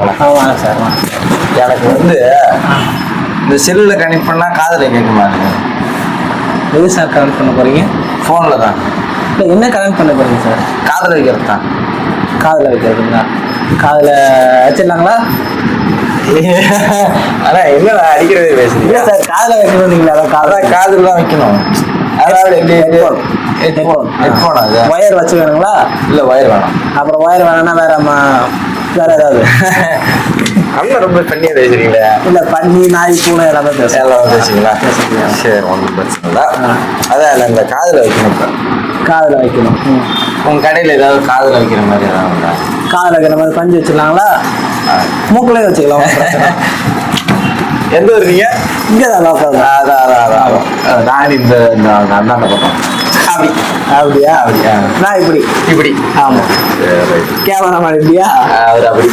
வாங்க சார் எனக்கு வந்து இந்த செல்லில் கனெக்ட் பண்ணால் காதில் கேட்க மாட்டேங்குது எது சார் கனெக்ட் பண்ண போறீங்க ஃபோனில் தான் இல்லை என்ன கனெக்ட் பண்ண போறீங்க சார் காதில் வைக்கிறது தான் காதில் வைக்கிறதுங்களா காதில். வச்சிடலாங்களா ஆனால் என்ன அடிக்கிறதே பேசுறீங்க சார் காதில் அதான் காதில் அதான் காதில் தான் வைக்கணும் அதாவது ஹெட்ஃபோன் ஹெட்ஃபோன் அது. ஒயர் வச்சு வேணுங்களா இல்லை ஒயர் வேணாம். அப்புறம் ஒயர் வேணும்னா வேற வேற ஏதாவது? அண்ணன் ரொம்ப பண்ணியே பேசுறீங்களே. இல்லை பன்னி நாய் பூனை எல்லாமே பேசலாம் எல்லாம் பேசிக்கலாம். சரி ஒன்றும் பிரச்சனை இல்லை. அதான் இந்த காதில் வைக்கணும் காதில் வைக்கணும். ம். உங்கள் கடையில் ஏதாவது காதில் வைக்கிற மாதிரி ஏதாவது காதில் வைக்கிற மாதிரி பஞ்சு வச்சிடலாங்களா ஆ. மூக்குலேயே வச்சுக்கலாம். எந்த ஊர் நீங்கள் இங்கே தான் அதான் அதான் அதான். நான் இந்த இந்த அண்ணாண்ட பக்கம் அப்படி. அப்படியா? அப்படி ஆ. நான் இப்படி. இப்படி. ஆமாம் கேமரா இப்படியா? அவர் அப்படி.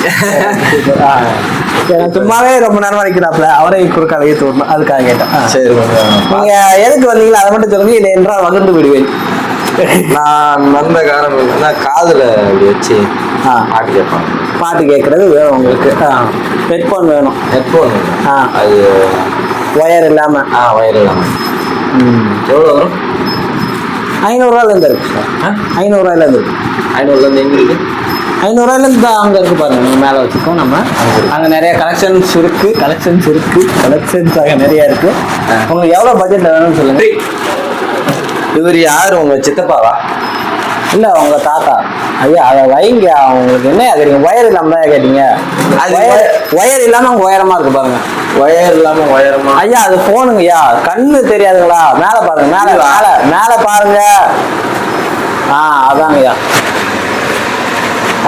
சும்மாவே ரொம்ப நேரமா நிக்கிறாப்ல அவரே குறுக்கால ஏத்து விடணும் அதுக்காக கேட்டேன். சரி நீங்க எதுக்கு வந்தீங்களா அதை மட்டும் சொல்லுங்க இல்லை என்றால் வகுந்து விடுவேன். நான் வந்த காரணம் என்னன்னா காதுல இப்படி வச்சு. பாட்டு கேட்பாங்க. பாட்டு கேட்கறது வேணும் உங்களுக்கு. ஹெட்ஃபோன் வேணும். ஹெட்ஃபோன் ஆ. அது ஒயர் இல்லாம. ஆ வயர் இல்லாமல் எவ்வளோ வரும்? ஐநூறுரூவால இருந்து இருக்கு சார். ஆ? ஐநூறுரூவாயில இருந்து இருக்கு. ஐநூறுலேருந்து எங்கே இருக்கு? ஐநூறுரூவாயில இருந்து தான் அங்கே இருக்கு பாருங்க நீங்க மேலே வச்சுக்கோம் நம்ம. அங்கே நிறைய கலெக்ஷன்ஸ் இருக்கு. கலெக்ஷன்ஸ் இருக்கு. கலெக்ஷன்ஸ் அங்கே நிறைய இருக்கு. ஆ. உங்களுக்கு எவ்வளோ பட்ஜெட்ல வேணும்னு சொல்லுங்க. இவர் யார்? உங்க சித்தப்பாவா? இல்ல உங்க தாத்தா. ஐயா அதை வைங்க. உங்களுக்கு என்ன கேட்டீங்க ஒயர் இல்லாம தான் கேட்டீங்க. அது ஒயர் ஒயர் இல்லாம அங்க உயரமா இருக்கு பாருங்க. ஒயர் இல்லாமல் ஒயரமா ஐயா அது போனுங்க ஐயா. கண்ணு தெரியாதுங்களா? மேல பாருங்க மேல? மேல மேல பாருங்க. ஆ அதாங்க ஐயா.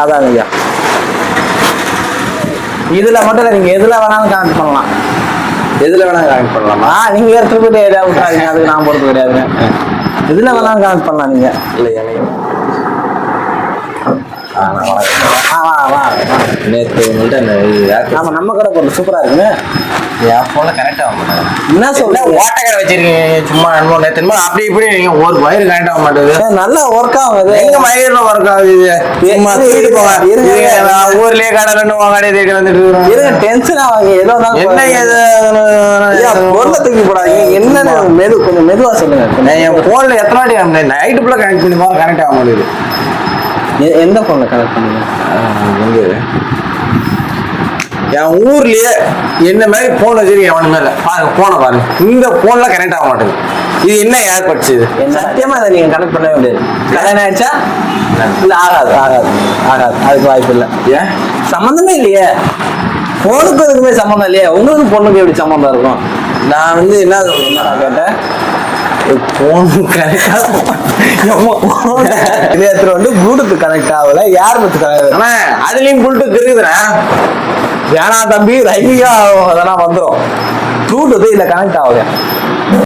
அதாங்க ஐயா. இதுல மட்டும் இல்ல நீங்க எதுல வேணாலும் கனெக்ட் பண்ணலாம். எதில் வேணா கனெக்ட் பண்ணலாமா? ஆ நீங்க எடுத்துட்டு போயிட்டு ஏதாவது அதுக்கு நான் பொறுத்து கிடையாதுங்க. எதுல வேணாலும் கனெக்ட் பண்ணலாம் நீங்க. இல்லை எனக்கு ஆ நான் வணக்கம் ஆ வா வா வா. நேற்று உங்கள்கிட்ட அந்த ஏர் ஆமா நம்ம கடை பொருள் சூப்பரா இருக்குங்க என் ஃபோனில் கனெக்ட் ஆக மாட்டேங்குது என்ன சொல்றீங்க ஓட்ட கடை வச்சிருக்கீங்க? சும்மா என்னமோ நேற்று அப்படி இப்படி நீங்க ஒரு வயிறு கனெக்ட் ஆக மாட்டேங்குது. நல்லா ஒர்க் ஆகுது எங்க மயிரில் ஒர்க் ஆகுது சும்மா. இது நான் ஊர்லயே கடை ரெண்டு இருக்கிறோம் டென்ஷன் ஆவாங்க ஏதோ தான் என்ன பொருளை தூக்கி போடாதீங்க. என்னன்னு மெது கொஞ்சம் மெதுவா சொல்லுங்க. நான் என் போன்ல எத்தனை வாட்டி நைட்டு ஃபுல்லாக கனெக்ட் பண்ணி போகிறேன் கனெக்ட் ஆக மாட்டேங்குது. எந்த போன்ல கனெக்ட் பண்ணுங்க? வந்து என் ஊர்லயே என்ன மாதிரி போன் வச்சிருக்கேன் எவனுமே இல்லை பாருங்க போனை பாருங்க. இந்த போன்ல கனெக்ட் ஆக மாட்டேங்குது. இது என்ன இது? சத்தியமா இதை நீங்க கனெக்ட் பண்ணவே முடியாது. கல்யாணம் ஆயிடுச்சா? இல்ல. ஆகாது ஆகாது ஆகாது. அதுக்கு வாய்ப்பு இல்லை. ஏன்? சம்மந்தமே இல்லையே. போனுக்கு இதுக்குமே சம்மந்தம் இல்லையே. உங்களுக்கு பொண்ணுக்கு எப்படி சம்மந்தம் இருக்கும்? நான் வந்து என்ன நான் கேட்டேன். போன் கனெக்ட் வந்து ப்ளூடூத் கனெக்ட் ஆகல. யார் பத்து கனெக்ட் அதுலயும் புல்ட்டு இருக்குதுண்ணா. வேணாம் தம்பி ரைமிங்கா அதெல்லாம் வந்துடும் ப்ளூடூத் இல்ல கனெக்ட் ஆகல